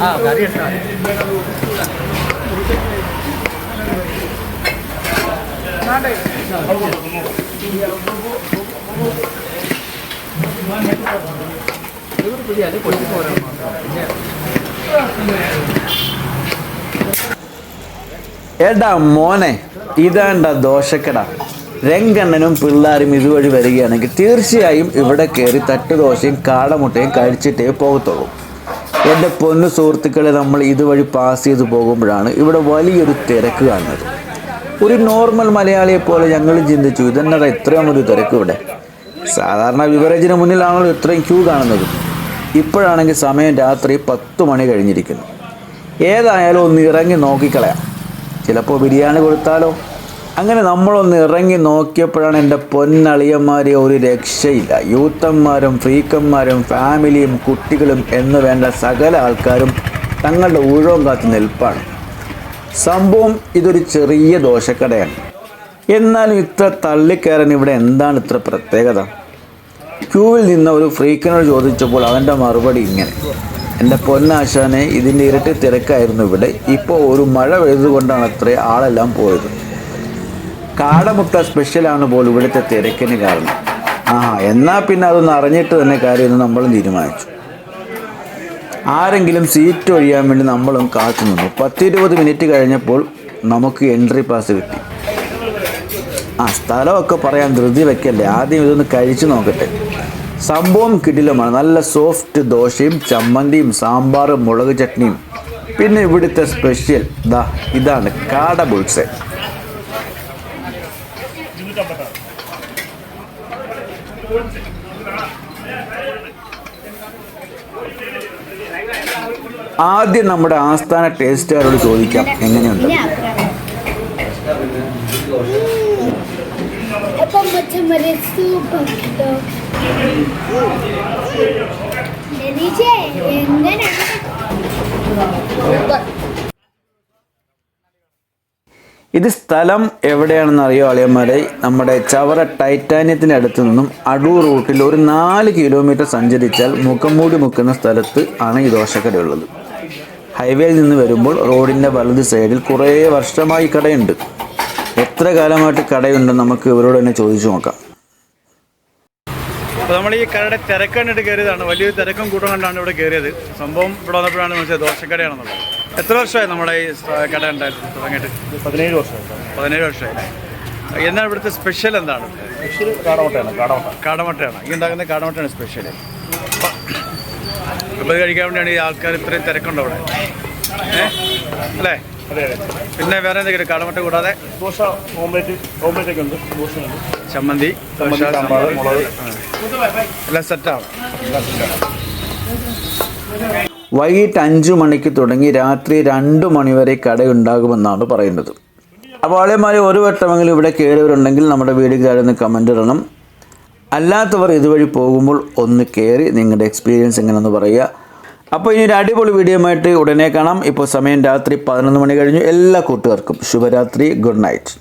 ആ എടാ മോനെ ഇതാണ്ട ദോശക്കട. രംഗണ്ണനും പിള്ളേരും ഇതുവഴി വരികയാണെങ്കിൽ തീർച്ചയായും ഇവിടെ കയറി തട്ടുദോശയും കാടമുട്ടയും കഴിച്ചിട്ടേ പോകത്തുള്ളൂ. എന്റെ പൊന്നു സുഹൃത്തുക്കളെ നമ്മൾ ഇതുവഴി പാസ് ചെയ്ത് പോകുമ്പോഴാണ് ഇവിടെ വലിയൊരു തിരക്ക് കാണുന്നത്. ഒരു നോർമൽ മലയാളിയെ പോലെ ഞങ്ങളും ചിന്തിച്ചു ഇതെന്നതാ ഇത്രയും ഒരു തിരക്ക് ഇവിടെ? സാധാരണ ബിവറേജിന് മുന്നിലാണല്ലോ ഇത്രയും ക്യൂ കാണുന്നത്. ഇപ്പോഴാണെങ്കിൽ സമയം രാത്രി പത്ത് മണി കഴിഞ്ഞിരിക്കുന്നു. ഏതായാലും ഒന്ന് ഇറങ്ങി നോക്കിക്കളയാം. ചിലപ്പോൾ ബിരിയാണി കൊടുത്താലോ? അങ്ങനെ നമ്മളൊന്ന് ഇറങ്ങി നോക്കിയപ്പോഴാണ് എന്റെ പൊന്നളിയന്മാരെ ഒരു രക്ഷയില്ല. യൂത്തന്മാരും ഫ്രീക്കന്മാരും ഫാമിലിയും കുട്ടികളും എന്ന് വേണ്ട സകല ആൾക്കാരും തങ്ങളുടെ ഊഴവും കാത്ത് നിൽപ്പാണ്. സംഭവം ഇതൊരു ചെറിയ ദോശക്കടയാണ് എന്നാലും ഇത്ര തള്ളിക്കയറാൻ ഇവിടെ എന്താണ് ഇത്ര പ്രത്യേകത? ക്യൂവിൽ നിന്ന ഒരു ഫ്രീക്കനോട് ചോദിച്ചപ്പോൾ അവന്റെ മറുപടി ഇങ്ങനെ. എന്റെ പൊന്നാശാനെ ഇതിന്റെ ഇരട്ടി തിരക്കായിരുന്നു ഇവിടെ. ഇപ്പോൾ ഒരു മഴ പെയ്തുകൊണ്ടാണ് അത്രേ ആളെല്ലാം പോയത്. കാടമുട്ട സ്പെഷ്യലാണ് പോലും ഇവിടുത്തെ തിരക്കിന് കാരണം. ആ എന്നാൽ പിന്നെ അതൊന്ന് അറിഞ്ഞിട്ട് തന്നെ കാര്യമെന്ന് നമ്മളും തീരുമാനിച്ചു. ആരെങ്കിലും സീറ്റ് ഒഴിയാൻ വേണ്ടി നമ്മളും കാത്തു നിന്നു. പത്തിരുപത് മിനിറ്റ് കഴിഞ്ഞപ്പോൾ നമുക്ക് എൻട്രി പാസ് കിട്ടി. ആ സ്ഥലമൊക്കെ പറയാൻ ധൃതി വെക്കല്ലേ? ആദ്യം ഇതൊന്ന് കഴിച്ചു നോക്കട്ടെ. സംഭവം കിടിലമാണ്. നല്ല സോഫ്റ്റ് ദോശയും ചമ്മന്തിയും സാമ്പാറും മുളക് ചട്നിയും. പിന്നെ ഇവിടുത്തെ സ്പെഷ്യൽ. ദാ ഇതാണ് കാട ആദ്യം നമ്മുടെ ആസ്ഥാന ടേസ്റ്റുകാരോട് ചോദിക്കാം എങ്ങനെയുണ്ട്? Apa ഇത് സ്ഥലം എവിടെയാണെന്ന് അറിയോ അളിയന്മാരെ? നമ്മുടെ ചവറ ടൈറ്റാനിയത്തിന്റെ അടുത്ത് നിന്നും അടൂർ റൂട്ടിൽ ഒരു നാല് കിലോമീറ്റർ സഞ്ചരിച്ചാൽ മുഖംമൂടി മുക്കുന്ന സ്ഥലത്ത് ആണ് ഈ ദോശക്കടയുള്ളത് ഹൈവേയിൽ നിന്ന് വരുമ്പോൾ റോഡിന്റെ വലത് സൈഡിൽ കുറേ വർഷമായി കടയുണ്ട്. എത്ര കാലമായിട്ട് കടയുണ്ടെന്ന് നമുക്ക് ഇവരോട് തന്നെ ചോദിച്ചു നോക്കാം. അപ്പോൾ നമ്മൾ ഈ കടയുടെ തിരക്കാണ് കണ്ടിട്ട് കയറിയതാണ്. വലിയൊരു തിരക്കും കൂട്ടം കണ്ടാണ് ഇവിടെ കയറിയത്. സംഭവം ഇവിടെ വന്നപ്പോഴാണ് മനസ്സിലായത് ദോശക്കടയാണെന്നുള്ളത്. എത്ര വർഷമായി നമ്മുടെ ഈ കട ഉണ്ടായിരുന്നു? തുടങ്ങിയിട്ട്? പതിനേഴ് വർഷം പതിനേഴ് വർഷമായി. എന്താണ് ഇവിടുത്തെ സ്പെഷ്യൽ എന്താണ്? സ്പെഷ്യൽ കാടമുട്ടയാണ് കാടമുട്ട. കാടമുട്ടയാണ്. ഈ ഉണ്ടാക്കുന്ന കാടമുട്ടയാണ് സ്പെഷ്യൽ അപ്പോൾ ഇത് കഴിക്കാൻ വേണ്ടിയാണ് ഈ ആൾക്കാർ ഇത്രയും തിരക്കുണ്ട് അവിടെ. അല്ലേ? പിന്നെ വേറെ എന്തെങ്കിലും കാടമുട്ട കൂടാതെ? ദോശ ഓംലേറ്റ് ഓംലേറ്റ് ഒക്കെ ഉണ്ട്. ദോശയുണ്ട്. ചമ്മന്തി ദോശ മുളക്. ആ. എല്ലാം സെറ്റാണ് വൈകിട്ട് അഞ്ച് മണിക്ക് തുടങ്ങി രാത്രി രണ്ട് മണിവരെ കടയുണ്ടാകുമെന്നാണ് പറയുന്നത്. അപ്പോൾ അതേമാതിരി ഒരു വട്ടമെങ്കിലും ഇവിടെ കയറിയവരുണ്ടെങ്കിൽ നമ്മുടെ വീട് കയറുന്ന കമന്റ് ഇടണം. അല്ലാത്തവർ ഇതുവഴി പോകുമ്പോൾ ഒന്ന് കയറി നിങ്ങളുടെ എക്സ്പീരിയൻസ് എങ്ങനെയെന്ന് പറയുക. അപ്പോൾ ഇനി ഒരു അടിപൊളി വീഡിയോയുമായിട്ട് ഉടനെ കാണാം. ഇപ്പോൾ സമയം രാത്രി പതിനൊന്ന് മണി കഴിഞ്ഞു. എല്ലാ കൂട്ടുകാർക്കും ശുഭരാത്രി. Good night